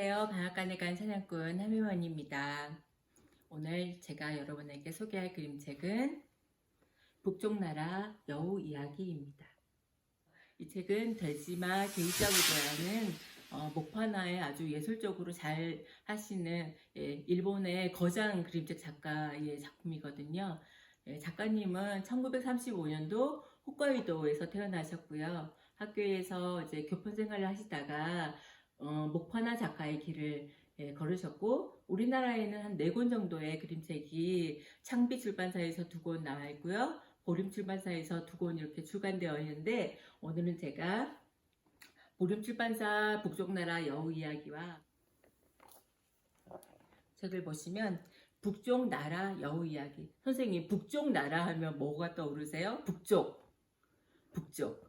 안녕하세요. 방앗간에 간 사냥꾼 하미원입니다. 오늘 제가 여러분에게 소개할 그림책은 북쪽나라 여우 이야기입니다. 이 책은 데지마 게이자우드라는 어, 목판화에 아주 예술적으로 잘 하시는 예, 일본의 거장 그림책 작가의 작품이거든요. 예, 작가님은 1935년도 홋카이도에서 태어나셨고요. 학교에서 이제 교편 생활을 하시다가 어, 목판화 작가의 길을 예, 걸으셨고 우리나라에는 한 네 권 정도의 그림책이 창비 출판사에서 두 권 나와 있고요. 보림 출판사에서 두 권 이렇게 출간되어 있는데 오늘은 제가 보림 출판사 북쪽나라 여우 이야기와 책을 보시면 북쪽 나라 여우 이야기. 선생님 북쪽 나라 하면 뭐가 떠오르세요? 북쪽. 북쪽.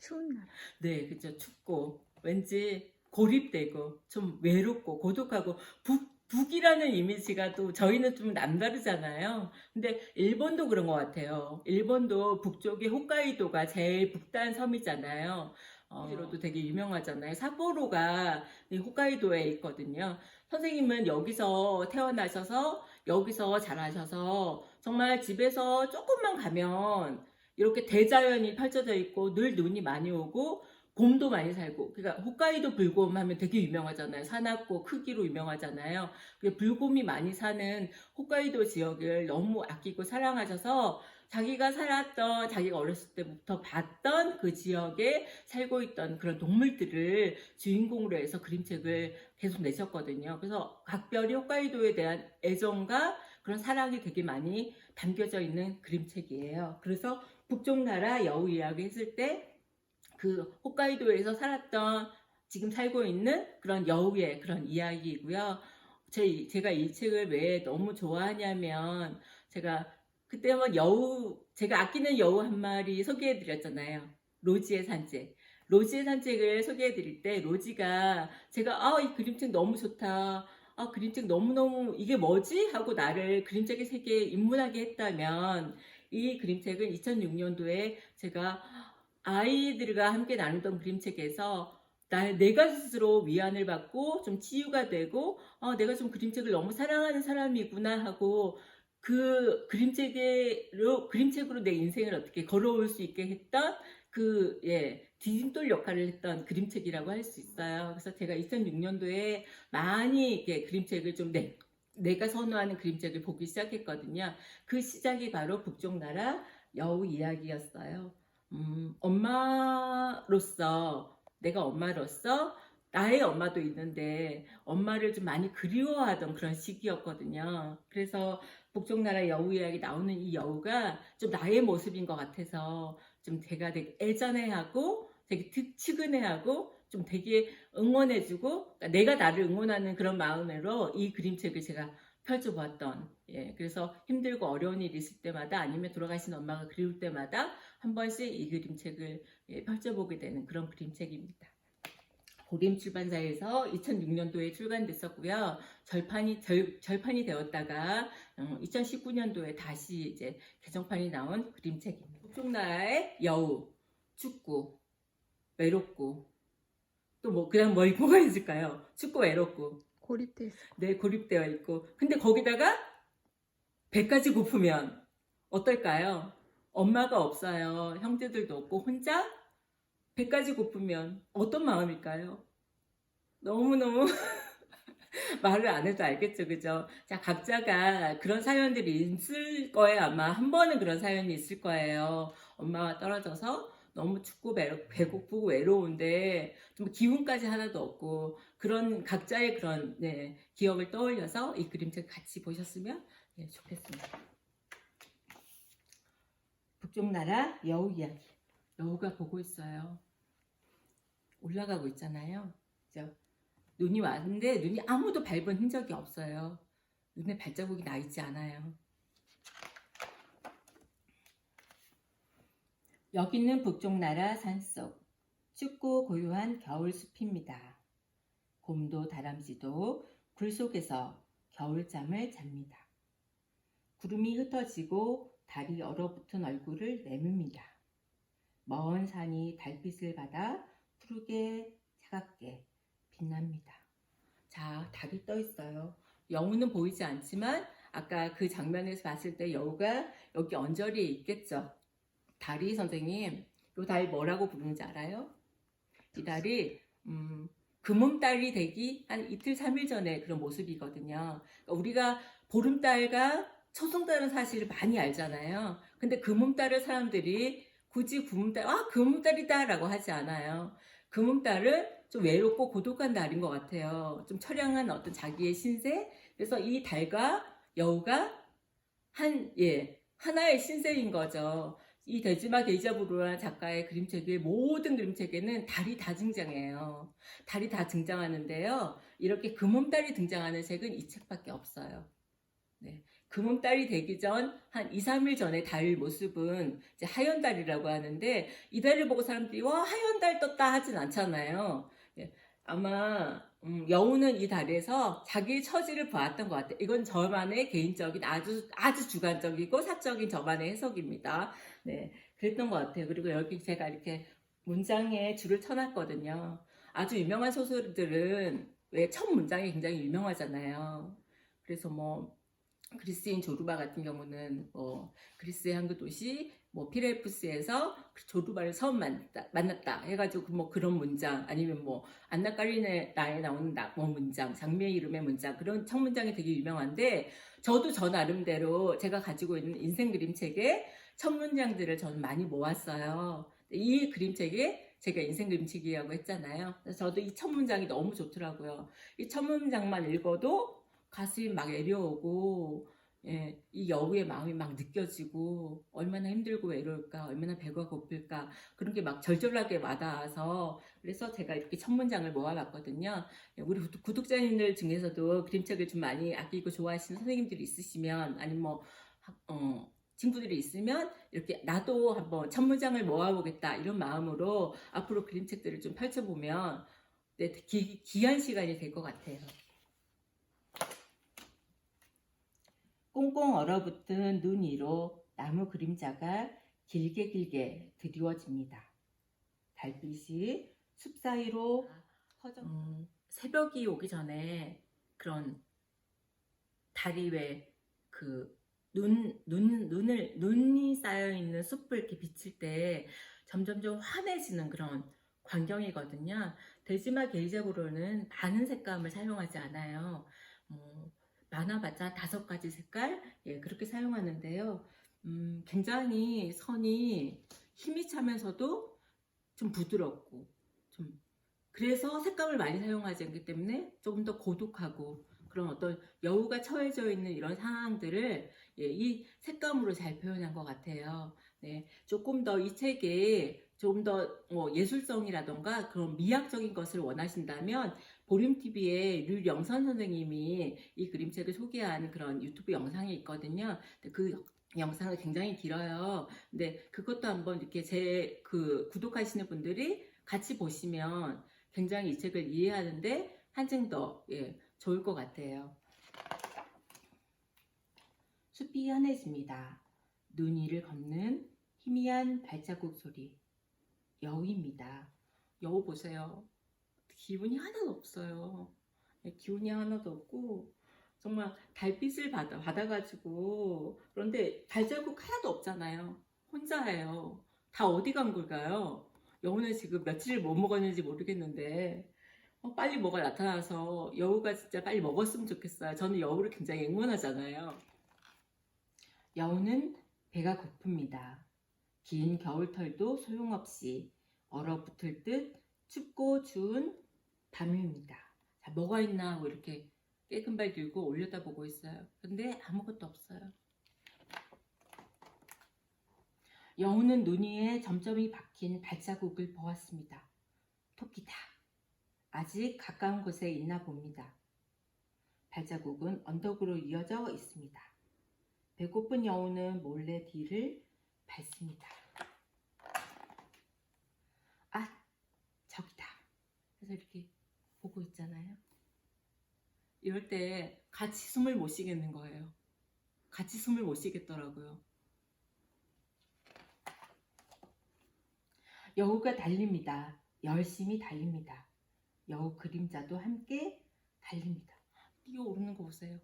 추운 나라. 네, 그죠. 춥고 왠지 고립되고 좀 외롭고 고독하고 북 북이라는 이미지가 또 저희는 좀 남다르잖아요. 근데 일본도 그런 것 같아요. 일본도 북쪽에 홋카이도가 제일 북단 섬이잖아요. 어, 로도 되게 유명하잖아요. 삿포로가 이 홋카이도에 있거든요. 선생님은 여기서 태어나셔서 여기서 자라셔서 정말 집에서 조금만 가면 이렇게 대자연이 펼쳐져 있고 늘 눈이 많이 오고 곰도 많이 살고 그러니까 홋카이도 불곰 하면 되게 유명하잖아요. 사납고 크기로 유명하잖아요. 그 불곰이 많이 사는 홋카이도 지역을 너무 아끼고 사랑하셔서 자기가 살았던 자기가 어렸을 때부터 봤던 그 지역에 살고 있던 그런 동물들을 주인공으로 해서 그림책을 계속 내셨거든요. 그래서 각별히 홋카이도에 대한 애정과 그런 사랑이 되게 많이 담겨져 있는 그림책이에요. 그래서 북쪽 나라 여우 이야기 했을 때 그 홋카이도에서 살았던 지금 살고 있는 그런 여우의 그런 이야기이고요. 제, 제가 이 책을 왜 너무 좋아하냐면 제가 그때 한번 여우 제가 아끼는 여우 한 마리 소개해 드렸잖아요. 로지의 산책. 로지의 산책을 소개해 드릴 때 로지가 제가 아 이 그림책 너무 좋다. 아 그림책 너무너무 이게 뭐지? 하고 나를 그림책의 세계에 입문하게 했다면 이 그림책은 2006년도에 제가 아이들과 함께 나누던 그림책에서 나, 내가 스스로 위안을 받고 좀 치유가 되고 어, 내가 좀 그림책을 너무 사랑하는 사람이구나 하고 그 그림책으로 그림책으로 내 인생을 어떻게 걸어올 수 있게 했던 그 예, 디딤돌 역할을 했던 그림책이라고 할 수 있어요. 그래서 제가 2006년도에 많이 이렇게 그림책을 좀 내, 내가 선호하는 그림책을 보기 시작했거든요. 그 시작이 바로 북쪽 나라 여우 이야기였어요. 음, 엄마로서 내가 엄마로서 나의 엄마도 있는데 엄마를 좀 많이 그리워하던 그런 시기였거든요. 그래서 북쪽나라 여우 이야기 나오는 이 여우가 좀 나의 모습인 것 같아서 좀 제가 되게 애잔해하고 되게 측은해하고 좀 되게 응원해주고 그러니까 내가 나를 응원하는 그런 마음으로 이 그림책을 제가 펼쳐보았던 예 그래서 힘들고 어려운 일이 있을 때마다 아니면 돌아가신 엄마가 그리울 때마다 한 번씩 이 그림책을 예, 펼쳐보게 되는 그런 그림책입니다. 보림 출판사에서 2006년도에 출간됐었고요. 절판이 절, 절판이 되었다가 어, 2019년도에 다시 이제 개정판이 나온 그림책입니다. 북쪽 나라의 여우, 춥고 외롭고 또 뭐 그냥 뭐 뭐가 있을까요? 춥고 외롭고 고립돼 있어. 네 고립되어 있고 근데 거기다가 배까지 고프면 어떨까요? 엄마가 없어요. 형제들도 없고 혼자 배까지 고프면 어떤 마음일까요? 너무너무 말을 안 해도 알겠죠, 그죠? 자, 각자가 그런 사연들이 있을 거예요. 아마 한 번은 그런 사연이 있을 거예요. 엄마가 떨어져서 너무 춥고 배- 배고프고 외로운데 좀 기운까지 하나도 없고 그런 각자의 그런 네, 기억을 떠올려서 이 그림책 같이 보셨으면 예, 좋겠습니다. 북쪽 나라 여우 이야기. 여우가 보고 있어요. 올라가고 있잖아요. 그죠? 눈이 왔는데 눈이 아무도 밟은 흔적이 없어요. 눈에 발자국이 나 있지 않아요. 여기는 북쪽 나라 산속 춥고 고요한 겨울 숲입니다. 곰도 다람쥐도 굴 속에서 겨울잠을 잡니다. 구름이 흩어지고 달이 얼어붙은 얼굴을 내밉니다. 먼 산이 달빛을 받아 푸르게 차갑게 빛납니다. 자, 달이 떠 있어요. 여우는 보이지 않지만 아까 그 장면에서 봤을 때 여우가 여기 언저리에 있겠죠. 달이 선생님, 이달 뭐라고 부르는지 알아요? 이 달이 음, 금음달이 되기 한 이틀, 삼일 전에 그런 모습이거든요. 그러니까 우리가 보름달과 초승달은 사실 많이 알잖아요. 근데 금음달을 사람들이 굳이 금음달, 아, 금음달이다 라고 하지 않아요. 금음달은 좀 외롭고 고독한 달인 것 같아요. 좀 처량한 어떤 자기의 신세. 그래서 이 달과 여우가 한, 예, 하나의 신세인 거죠. 이 데지마 게이자부르라는 작가의 그림책의 모든 그림책에는 달이 다 등장해요. 달이 다 등장하는데요. 이렇게 금음달이 등장하는 책은 이 책밖에 없어요. 네. 금음달이 되기 전 한 2, 3일 전에 달 모습은 이제 하연달이라고 하는데 이 달을 보고 사람들이 와 하연달 떴다 하진 않잖아요. 예, 아마 음, 여우는 이 달에서 자기의 처지를 보았던 것 같아요. 이건 저만의 개인적인 아주 아주 주관적이고 사적인 저만의 해석입니다. 네, 그랬던 것 같아요. 그리고 여기 제가 이렇게 문장에 줄을 쳐놨거든요. 아주 유명한 소설들은 왜 첫 문장이 굉장히 유명하잖아요. 그래서 뭐 그리스인 조르바 같은 경우는 뭐 그리스의 한그 도시 뭐 피레프스에서 조르바를 처음 만났다, 만났다 해가지고 뭐 그런 문장 아니면 뭐 안나 까리나에 나오는 나, 뭐 문장 장미의 이름의 문장 그런 첫 문장이 되게 유명한데 저도 저 나름대로 제가 가지고 있는 인생 그림책에 첫 문장들을 저는 많이 모았어요. 이 그림책에 제가 인생 그림책이라고 했잖아요. 저도 이 첫 문장이 너무 좋더라고요. 이 첫 문장만 읽어도 가슴이 막 애려오고 예, 이 여우의 마음이 막 느껴지고 얼마나 힘들고 외로울까 얼마나 배가 고플까 그런 게 막 절절하게 와닿아서 그래서 제가 이렇게 첫 문장을 모아봤거든요. 예, 우리 구독- 구독자님들 중에서도 그림책을 좀 많이 아끼고 좋아하시는 선생님들이 있으시면 아니면 뭐 학- 어, 친구들이 있으면 이렇게 나도 한번 첫 문장을 모아보겠다 이런 마음으로 앞으로 그림책들을 좀 펼쳐보면 네, 기, 귀한 시간이 될 것 같아요. 꽁꽁 얼어붙은 눈 위로 나무 그림자가 길게 길게 드리워집니다. 달빛이 숲 사이로 퍼져. 음, 새벽이 오기 전에 그런 달이 왜그 눈, 눈, 눈을, 눈이 쌓여있는 숲을 이렇게 비칠 때 점점점 환해지는 그런 광경이거든요. 데지마 게이자브로는 많은 색감을 사용하지 않아요. 뭐, 많아봤자 다섯 가지 색깔? 예, 그렇게 사용하는데요. 음, 굉장히 선이 힘이 차면서도 좀 부드럽고, 좀, 그래서 색감을 많이 사용하지 않기 때문에 조금 더 고독하고, 그런 어떤 여우가 처해져 있는 이런 상황들을 예, 이 색감으로 잘 표현한 것 같아요. 네, 조금 더 이 책에 좀더뭐 예술성이라던가 그런 미학적인 것을 원하신다면 보림TV에 류영선 선생님이 이 그림책을 소개한 그런 유튜브 영상이 있거든요. 그 영상은 굉장히 길어요. 근데 그것도 한번 이렇게 제 그 구독하시는 분들이 같이 보시면 굉장히 이 책을 이해하는데 한층 더 예, 좋을 것 같아요. 숲이 환해집니다. 눈 위를 걷는 희미한 발자국 소리. 여우입니다. 여우 보세요. 기운이 하나도 없어요. 네, 기운이 하나도 없고 정말 달빛을 받아 받아가지고 그런데 발자국 하나도 없잖아요. 혼자예요. 다 어디 간 걸까요? 여우는 지금 며칠을 못 먹었는지 모르겠는데 어, 빨리 뭐가 나타나서 여우가 진짜 빨리 먹었으면 좋겠어요. 저는 여우를 굉장히 응원하잖아요. 여우는 배가 고픕니다. 긴 겨울털도 소용없이 얼어붙을 듯 춥고 추운 밤입니다. 자, 뭐가 있나 하고 이렇게 깨끗 발 들고 올려다보고 있어요. 근데 아무것도 없어요. 여우는 눈 위에 점점이 박힌 발자국을 보았습니다. 토끼다. 아직 가까운 곳에 있나 봅니다. 발자국은 언덕으로 이어져 있습니다. 배고픈 여우는 몰래 뒤를 밟습니다. 아, 저기다. 그래서 이렇게 보고 있잖아요. 이럴 때 같이 숨을 못 쉬겠는 거예요. 같이 숨을 못 쉬겠더라고요. 여우가 달립니다. 열심히 달립니다. 여우 그림자도 함께 달립니다. 뛰어오르는 거 보세요.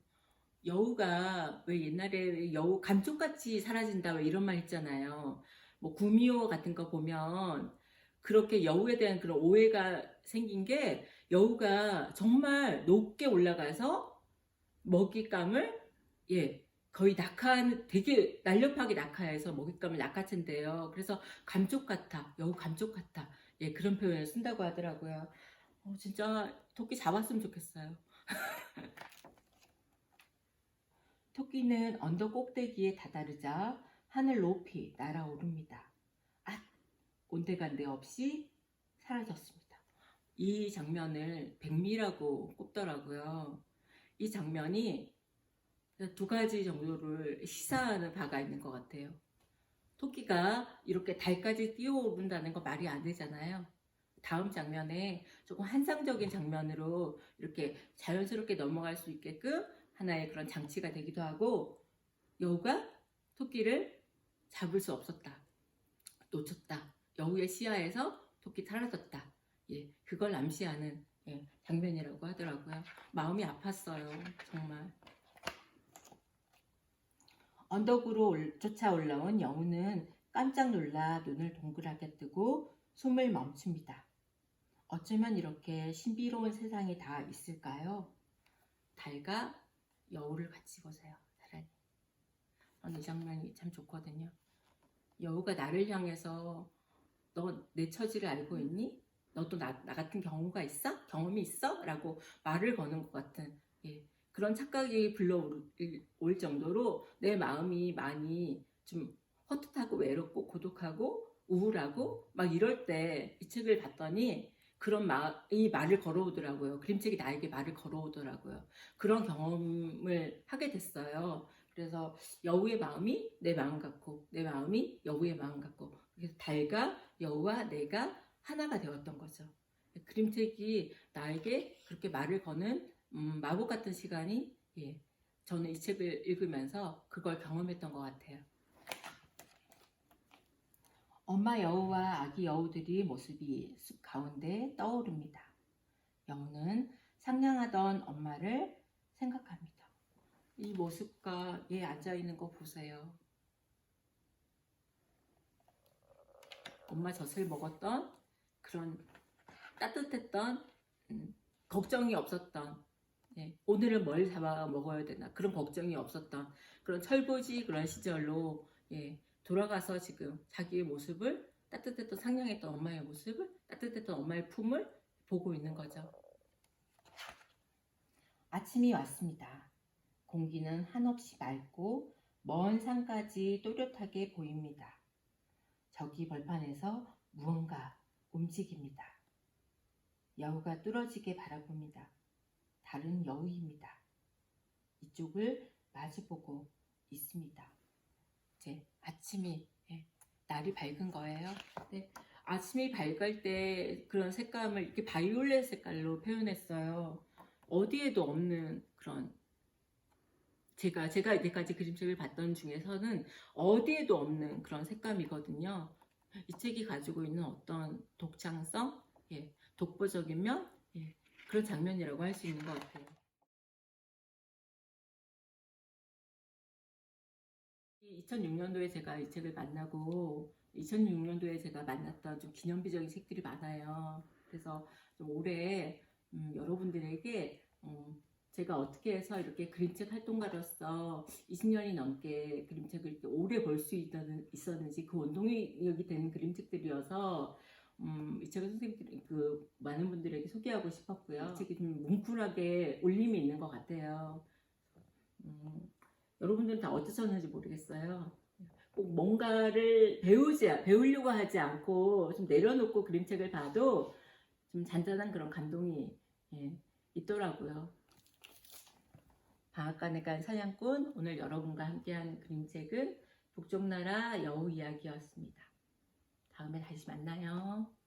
여우가 왜 옛날에 여우 감쪽같이 사라진다 왜 이런 말 했잖아요. 뭐 구미호 같은 거 보면 그렇게 여우에 대한 그런 오해가 생긴 게 여우가 정말 높게 올라가서 먹잇감을 예 거의 낙하 되게 날렵하게 낙하해서 먹잇감을 낚아챈대요. 그래서 감쪽 같아 여우 감쪽 같아 예 그런 표현을 쓴다고 하더라고요. 어, 진짜 토끼 잡았으면 좋겠어요. 토끼는 언덕 꼭대기에 다다르자 하늘 높이 날아오릅니다. 아, 온데간데 없이 사라졌습니다. 이 장면을 백미라고 꼽더라고요. 이 장면이 두 가지 정도를 시사하는 바가 있는 것 같아요. 토끼가 이렇게 달까지 뛰어오른다는 거 말이 안 되잖아요. 다음 장면에 조금 환상적인 장면으로 이렇게 자연스럽게 넘어갈 수 있게끔 하나의 그런 장치가 되기도 하고 여우가 토끼를 잡을 수 없었다. 놓쳤다. 여우의 시야에서 토끼 사라졌다. 예, 그걸 암시하는 예, 장면이라고 하더라고요. 마음이 아팠어요. 정말. 언덕으로 올- 쫓아 올라온 여우는 깜짝 놀라 눈을 동그랗게 뜨고 숨을 멈춥니다. 어쩌면 이렇게 신비로운 세상이 다 있을까요? 달과 여우를 같이 보세요. 사랑이. 저는 이 장면이 참 좋거든요. 여우가 나를 향해서 너 내 처지를 알고 있니? 너도 나, 나 같은 경우가 있어? 경험이 있어? 라고 말을 거는 것 같은 예, 그런 착각이 불러올 올 정도로 내 마음이 많이 좀 헛헛하고 외롭고 고독하고 우울하고 막 이럴 때 이 책을 봤더니 그런 마, 이 말을 걸어오더라고요. 그림책이 나에게 말을 걸어오더라고요. 그런 경험을 하게 됐어요. 그래서 여우의 마음이 내 마음 같고 내 마음이 여우의 마음 같고 그래서 달과 여우와 내가 하나가 되었던 거죠. 그림책이 나에게 그렇게 말을 거는 음, 마법 같은 시간이 예, 저는 이 책을 읽으면서 그걸 경험했던 것 같아요. 엄마 여우와 아기 여우들이 모습이 숲 가운데 떠오릅니다. 여우는 상냥하던 엄마를 생각합니다. 이 모습과 얘 앉아 있는 거 보세요. 엄마 젖을 먹었던 그런 따뜻했던 음, 걱정이 없었던 예, 오늘은 뭘 잡아 먹어야 되나 그런 걱정이 없었던 그런 철부지 그런 시절로 예, 돌아가서 지금 자기의 모습을 따뜻했던 상냥했던 엄마의 모습을 따뜻했던 엄마의 품을 보고 있는 거죠. 아침이 왔습니다. 공기는 한없이 맑고 먼 산까지 또렷하게 보입니다. 저기 벌판에서 무언가 움직입니다. 여우가 뚫어지게 바라봅니다. 다른 여우입니다. 이쪽을 마주보고 있습니다. 이제 아침이 예, 날이 밝은 거예요. 네, 아침이 밝을 때 그런 색감을 이렇게 바이올렛 색깔로 표현했어요. 어디에도 없는 그런 제가 제가 이때까지 그림책을 봤던 중에서는 어디에도 없는 그런 색감이거든요. 이 책이 가지고 있는 어떤 독창성, 예, 독보적인 면, 예, 그런 장면이라고 할 수 있는 것 같아요. 2006년도에 제가 이 책을 만나고 2006년도에 제가 만났던 좀 기념비적인 책들이 많아요. 그래서 좀 올해 음, 여러분들에게 음, 제가 어떻게 해서 이렇게 그림책 활동가로서 20년이 넘게 그림책을 오래 볼 수 있었는지 그 원동력이 되는 그림책들이어서 음, 이 책을 선생님들 그 많은 분들에게 소개하고 싶었고요. 이 책이 좀 뭉클하게 울림이 있는 것 같아요. 음, 여러분들은 다 어떠셨는지 모르겠어요. 꼭 뭔가를 배우지 배우려고 하지 않고 좀 내려놓고 그림책을 봐도 좀 잔잔한 그런 감동이 예, 있더라고요. 방앗간에 간 사냥꾼 오늘 여러분과 함께한 그림책은 북쪽나라 여우 이야기였습니다. 다음에 다시 만나요.